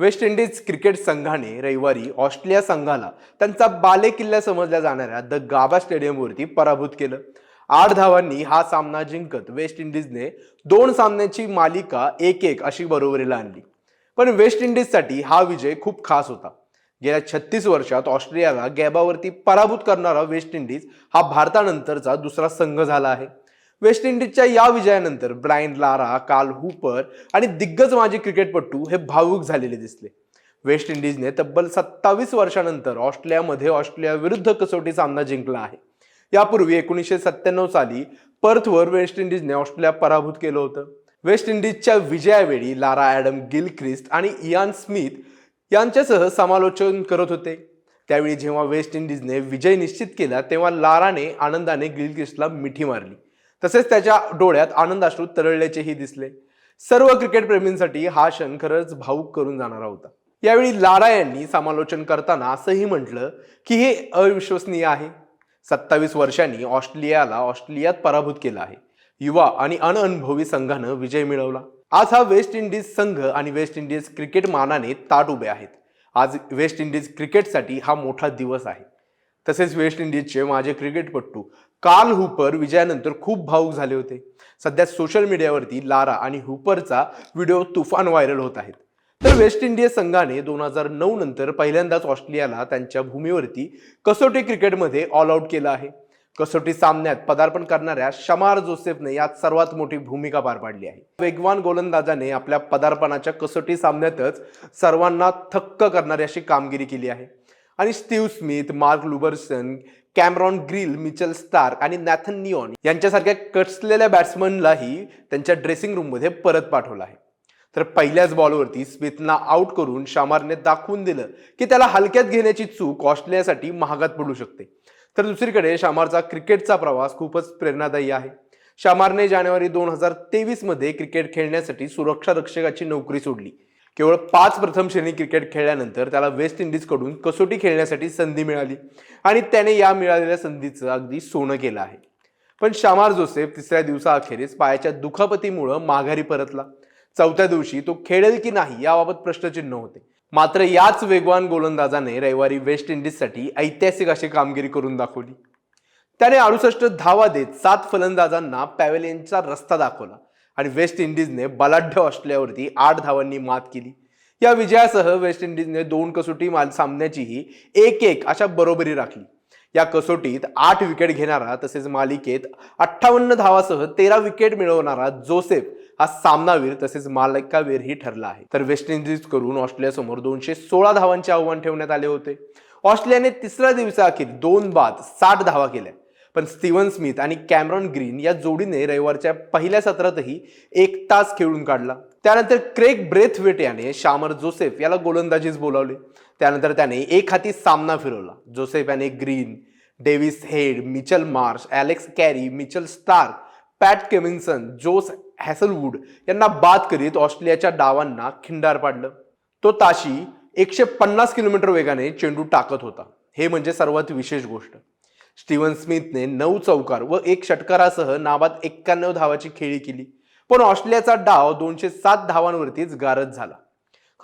West Indies cricket संघाने रविवारी Australia संघाला त्यांचा बालेकिल्ला समजल्या जाणाऱ्या द गाबा स्टेडियमवरती पराभूत केलं. आठ धावांनी हा सामना जिंकत वेस्ट इंडिजने दोन सामन्याची मालिका एक एक अशी बरोबरीला आणली. पण वेस्ट इंडिजसाठी हा विजय खूप खास होता. गेल्या छत्तीस वर्षात ऑस्ट्रेलियाला गॅबावरती पराभूत करणारा वेस्ट इंडिज हा भारतानंतरचा दुसरा संघ झाला आहे. वेस्ट इंडिजच्या या विजयानंतर ब्रायन लारा काल हुपर आणि दिग्गज माजी क्रिकेटपटू हे भावूक झालेले दिसले. वेस्ट इंडिजने तब्बल सत्तावीस वर्षानंतर ऑस्ट्रेलियामध्ये ऑस्ट्रेलियाविरुद्ध कसोटी सामना जिंकला आहे. यापूर्वी एकोणीसशे सत्त्याण्णव साली पर्थवर वेस्ट इंडिजने ऑस्ट्रेलिया पराभूत केलं होतं. वेस्ट इंडिजच्या विजयावेळी लारा ॲडम गिलख्रिस्ट आणि इयान स्मिथ यांच्यासह समालोचन करत होते. त्यावेळी जेव्हा वेस्ट इंडिजने विजय निश्चित केला तेव्हा लाराने आनंदाने गिलक्रिस्टला मिठी मारली. तसेच त्याच्या डोळ्यात आनंदाश्रू तरळल्याचेही दिसले. सर्व क्रिकेट प्रेमींसाठी हा क्षण खरंच भाऊक करून जाणारा होता. यावेळी लारा यांनी समालोचन करताना असंही म्हटलं की हे अविश्वसनीय आहे. सत्तावीस वर्षांनी ऑस्ट्रेलियाला ऑस्ट्रेलियात पराभूत केला आहे. युवा आणि अनअनुभवी संघानं विजय मिळवला. आज हा वेस्ट इंडिज संघ आणि वेस्ट इंडिज क्रिकेट मानाने ताट उभे आहेत. आज वेस्ट इंडिज क्रिकेटसाठी हा मोठा दिवस आहे. तसेच वेस्ट इंडिजचे माझे क्रिकेटपटू काल हुपर विजयानंतर खूप भावुक झाले होते. सध्या सोशल मीडियावरती लारा आणि हुपरचा व्हिडिओ तुफान व्हायरल होत आहेत. तर वेस्ट इंडिज संघाने दोन हजार नऊ नंतर पहिल्यांदाच ऑस्ट्रेलियाला त्यांच्या भूमीवरती कसोटी क्रिकेटमध्ये ऑल आऊट केलं आहे. कसोटी सामन्यात पदार्पण करणाऱ्या शमार जोसेफने यात सर्वात मोठी भूमिका पार पाडली आहे. वेगवान गोलंदाजाने आपल्या पदार्पणाच्या कसोटी सामन्यातच सर्वांना थक्क करणारी अशी कामगिरी केली आहे. आणि स्टीव्ह स्मिथ मार्क लुबर्सन कॅमरॉन ग्रिल मिचल स्टार्क आणि नॅथन निऑन यांच्यासारख्या कसलेल्या बॅट्समनलाही त्यांच्या ड्रेसिंग रूममध्ये परत पाठवलं आहे. तर पहिल्याच बॉलवरती स्मिथना आउट करून शामारने दाखवून दिलं की त्याला हलक्यात घेण्याची चूक ऑस्ट्रेलियासाठी महागात पडू शकते. तर दुसरीकडे शामारचा क्रिकेटचा प्रवास खूपच प्रेरणादायी आहे. शामारने जानेवारी दोन हजार तेवीसमध्ये क्रिकेट खेळण्यासाठी सुरक्षा रक्षकाची नोकरी सोडली. केवळ पाच प्रथम श्रेणी क्रिकेट खेळल्यानंतर त्याला वेस्ट इंडिजकडून कसोटी खेळण्यासाठी संधी मिळाली. आणि त्याने या मिळालेल्या संधीचं अगदी सोनं केलं आहे. पण शामार जोसेफ तिसऱ्या दिवसाअखेरीस पायाच्या दुखापतीमुळं माघारी परतला. चौथ्या दिवशी तो खेळेल की नाही याबाबत प्रश्नचिन्ह होते. मात्र याच वेगवान गोलंदाजाने रविवारी वेस्ट इंडिजसाठी ऐतिहासिक अशी कामगिरी करून दाखवली. त्याने अडुसष्ट धावा देत सात फलंदाजांना पॅवेलियनचा रस्ता दाखवला. आणि वेस्ट इंडिजने बलाढ्य ऑस्ट्रेलियावरती आठ धावांनी मात केली. या विजयासह वेस्ट इंडिजने दोन कसोटी माल सामन्याचीही एक एक अशा बरोबरी राखली. या कसोटीत आठ विकेट घेणारा तसेच मालिकेत अठ्ठावन्न धावासह तेरा विकेट मिळवणारा जोसेफ हा सामनावीर तसेच मालिकावीरही ठरला आहे. तर वेस्ट इंडिज करून ऑस्ट्रेलियासमोर दोनशे सोळा धावांचे आव्हान ठेवण्यात आले होते. ऑस्ट्रेलियाने तिसऱ्या दिवसाअखेर दोन बाद साठ धावा केल्या. पण स्टीव्हन स्मिथ आणि कॅमरॉन ग्रीन या जोडीने रविवारच्या पहिल्या सत्रातही एक तास खेळून काढला. त्यानंतर क्रेग ब्रेथवेट याने शामर जोसेफ याला गोलंदाजीस बोलावले. त्यानंतर त्याने एक हाती सामना फिरवला. जोसेफ याने Green Travis Head Mitchell Marsh Alex Carey Mitchell Starc Pat Cummins Josh Hazlewood यांना बाद करीत ऑस्ट्रेलियाच्या डावांना खिंडार पाडलं. तो ताशी एकशे पन्नास किलोमीटर वेगाने चेंडू टाकत होता. हे म्हणजे सर्वात विशेष गोष्ट. स्टीव्हन स्मिथने नऊ चौकार व एक षटकारासह नाबाद एक्क्याण्णव धावाची खेळी केली. पण ऑस्ट्रेलियाचा डाव दोनशे सात धावांवरतीच गारद झाला.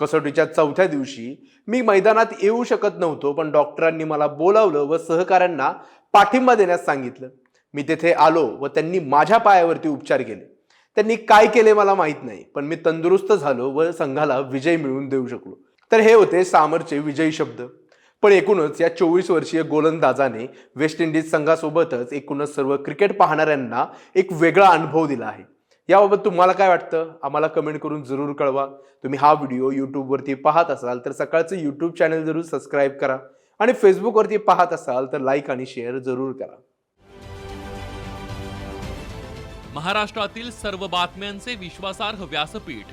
कसोटीच्या चौथ्या दिवशी मी मैदानात येऊ शकत नव्हतो पण डॉक्टरांनी मला बोलावलं व सहकाऱ्यांना पाठिंबा देण्यास सांगितलं. मी तेथे आलो व त्यांनी माझ्या पायावरती उपचार केले. त्यांनी काय केले मला माहीत नाही पण मी तंदुरुस्त झालो व संघाला विजय मिळवून देऊ शकलो. तर हे होते सामरचे विजयी शब्द. पण एकूणच या चोवीस वर्षीय गोलंदाजाने वेस्ट इंडिज संघासोबतच एकूणच सर्व क्रिकेट पाहणाऱ्यांना एक वेगळा अनुभव दिला आहे. याबाबत तुम्हाला काय वाटतं? आम्हाला कमेंट करून जरूर कळवा. तुम्ही हा व्हिडिओ यूट्यूबवरती पाहत असाल तर सकाळचं यूट्यूब चॅनल जरूर सबस्क्राईब करा आणि फेसबुकवरती पाहत असाल तर लाईक आणि शेअर जरूर करा. महाराष्ट्रातील सर्व बातम्यांचे विश्वासार्ह व्यासपीठ